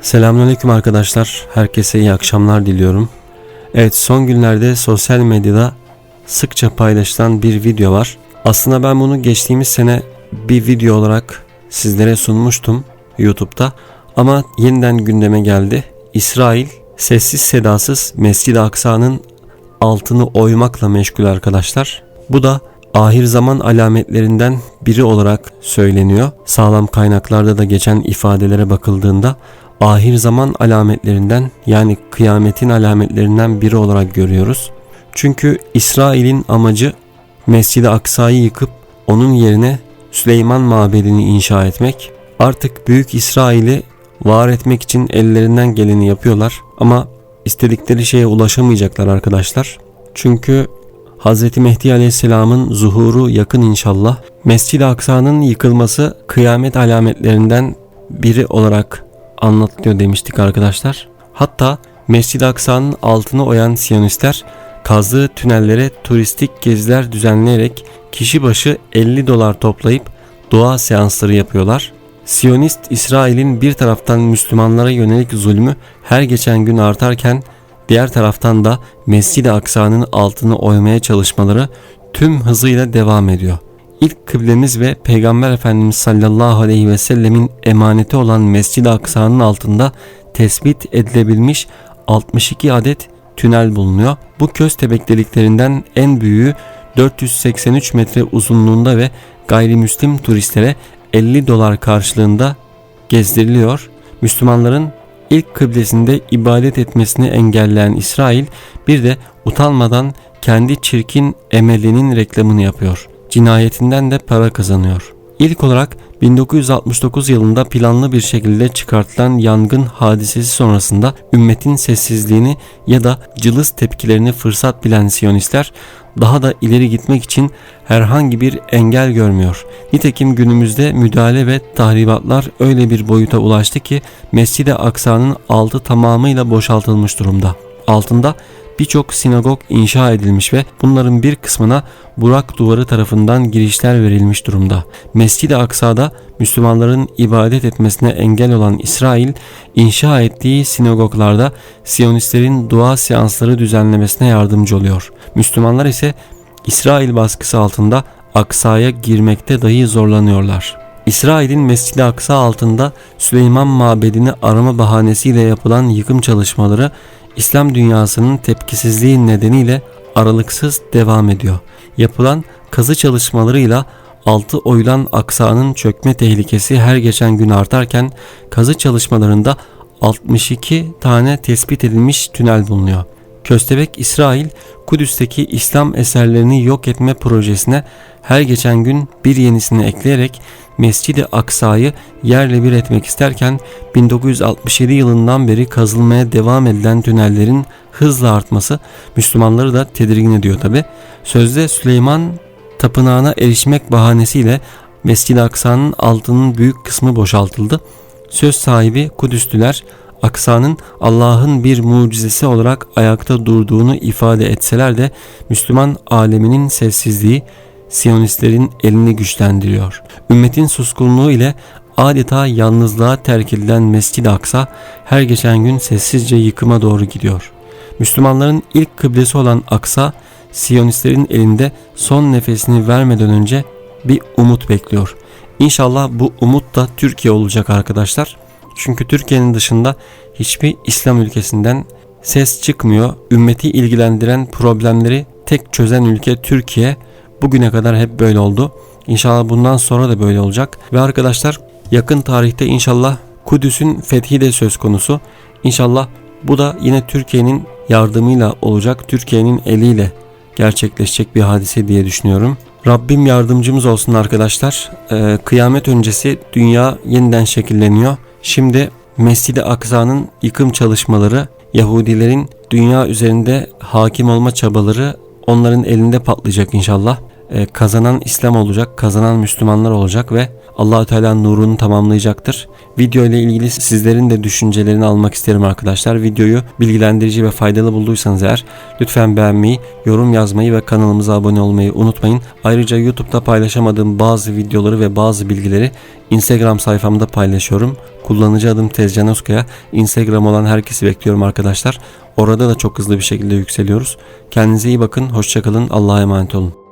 Selamünaleyküm arkadaşlar. Herkese iyi akşamlar diliyorum. Evet son günlerde sosyal medyada sıkça paylaşılan bir video var. Aslında ben bunu geçtiğimiz sene bir video olarak sizlere sunmuştum YouTube'da. Ama yeniden gündeme geldi. İsrail sessiz sedasız Mescid-i Aksa'nın altını oymakla meşgul arkadaşlar. Bu da ahir zaman alametlerinden biri olarak söyleniyor. Sağlam kaynaklarda da geçen ifadelere bakıldığında ahir zaman alametlerinden yani kıyametin alametlerinden biri olarak görüyoruz. Çünkü İsrail'in amacı Mescid-i Aksa'yı yıkıp onun yerine Süleyman Mabedi'ni inşa etmek. Artık Büyük İsrail'i var etmek için ellerinden geleni yapıyorlar ama istedikleri şeye ulaşamayacaklar arkadaşlar. Çünkü Hz. Mehdi Aleyhisselam'ın zuhuru yakın inşallah. Mescid-i Aksa'nın yıkılması kıyamet alametlerinden biri olarak anlatılıyor demiştik arkadaşlar. Hatta Mescid-i Aksa'nın altını oyan Siyonistler kazdığı tünellere turistik geziler düzenleyerek kişi başı 50 dolar toplayıp dua seansları yapıyorlar. Siyonist İsrail'in bir taraftan Müslümanlara yönelik zulmü her geçen gün artarken diğer taraftan da Mescid-i Aksa'nın altını oymaya çalışmaları tüm hızıyla devam ediyor. İlk kıblemiz ve Peygamber Efendimiz sallallahu aleyhi ve sellemin emaneti olan Mescid-i Aksa'nın altında tespit edilebilmiş 62 adet tünel bulunuyor. Bu köstebek deliklerinden en büyüğü 483 metre uzunluğunda ve gayrimüslim turistlere 50 dolar karşılığında gezdiriliyor. Müslümanların ilk kıblesinde ibadet etmesini engelleyen İsrail bir de utanmadan kendi çirkin emelinin reklamını yapıyor. Cinayetinden de para kazanıyor. İlk olarak 1969 yılında planlı bir şekilde çıkartılan yangın hadisesi sonrasında ümmetin sessizliğini ya da cılız tepkilerini fırsat bilen Siyonistler daha da ileri gitmek için herhangi bir engel görmüyor. Nitekim günümüzde müdahale ve tahribatlar öyle bir boyuta ulaştı ki Mescid-i Aksa'nın altı tamamıyla boşaltılmış durumda. Altında birçok sinagog inşa edilmiş ve bunların bir kısmına Burak duvarı tarafından girişler verilmiş durumda. Mescid-i Aksa'da Müslümanların ibadet etmesine engel olan İsrail, inşa ettiği sinagoglarda Siyonistlerin dua seansları düzenlemesine yardımcı oluyor. Müslümanlar ise İsrail baskısı altında Aksa'ya girmekte dahi zorlanıyorlar. İsrail'in Mescid-i Aksa altında Süleyman Mabedi'ni arama bahanesiyle yapılan yıkım çalışmaları İslam dünyasının tepkisizliği nedeniyle aralıksız devam ediyor. Yapılan kazı çalışmalarıyla altı oyulan aksanın çökme tehlikesi her geçen gün artarken kazı çalışmalarında 62 tane tespit edilmiş tünel bulunuyor. Köstebek İsrail, Kudüs'teki İslam eserlerini yok etme projesine her geçen gün bir yenisini ekleyerek Mescid-i Aksa'yı yerle bir etmek isterken 1967 yılından beri kazılmaya devam edilen tünellerin hızla artması Müslümanları da tedirgin ediyor tabi. Sözde Süleyman tapınağına erişmek bahanesiyle Mescid-i Aksa'nın altının büyük kısmı boşaltıldı. Söz sahibi Kudüslüler Aksa'nın Allah'ın bir mucizesi olarak ayakta durduğunu ifade etseler de Müslüman aleminin sessizliği Siyonistlerin elini güçlendiriyor. Ümmetin suskunluğu ile adeta yalnızlığa terk edilen Mescid-i Aksa her geçen gün sessizce yıkıma doğru gidiyor. Müslümanların ilk kıblesi olan Aksa, Siyonistlerin elinde son nefesini vermeden önce bir umut bekliyor. İnşallah bu umut da Türkiye olacak arkadaşlar. Çünkü Türkiye'nin dışında hiçbir İslam ülkesinden ses çıkmıyor. Ümmeti ilgilendiren problemleri tek çözen ülke Türkiye. Bugüne kadar hep böyle oldu. İnşallah bundan sonra da böyle olacak. Ve arkadaşlar yakın tarihte inşallah Kudüs'ün fethi de söz konusu. İnşallah bu da yine Türkiye'nin yardımıyla olacak. Türkiye'nin eliyle gerçekleşecek bir hadise diye düşünüyorum. Rabbim yardımcımız olsun arkadaşlar. Ee, kıyamet öncesi dünya yeniden şekilleniyor. Şimdi Mescid-i Aksa'nın yıkım çalışmaları, Yahudilerin dünya üzerinde hakim olma çabaları onların elinde patlayacak inşallah. E, kazanan İslam olacak, kazanan Müslümanlar olacak ve Allahü Teala nurunu tamamlayacaktır. Video ile ilgili sizlerin de düşüncelerini almak isterim arkadaşlar. Videoyu bilgilendirici ve faydalı bulduysanız eğer lütfen beğenmeyi, yorum yazmayı ve kanalımıza abone olmayı unutmayın. Ayrıca YouTube'da paylaşamadığım bazı videoları ve bazı bilgileri Instagram sayfamda paylaşıyorum. Kullanıcı adım Tezcan Özkaya. Instagram olan herkesi bekliyorum arkadaşlar. Orada da çok hızlı bir şekilde yükseliyoruz. Kendinize iyi bakın, hoşçakalın, Allah'a emanet olun.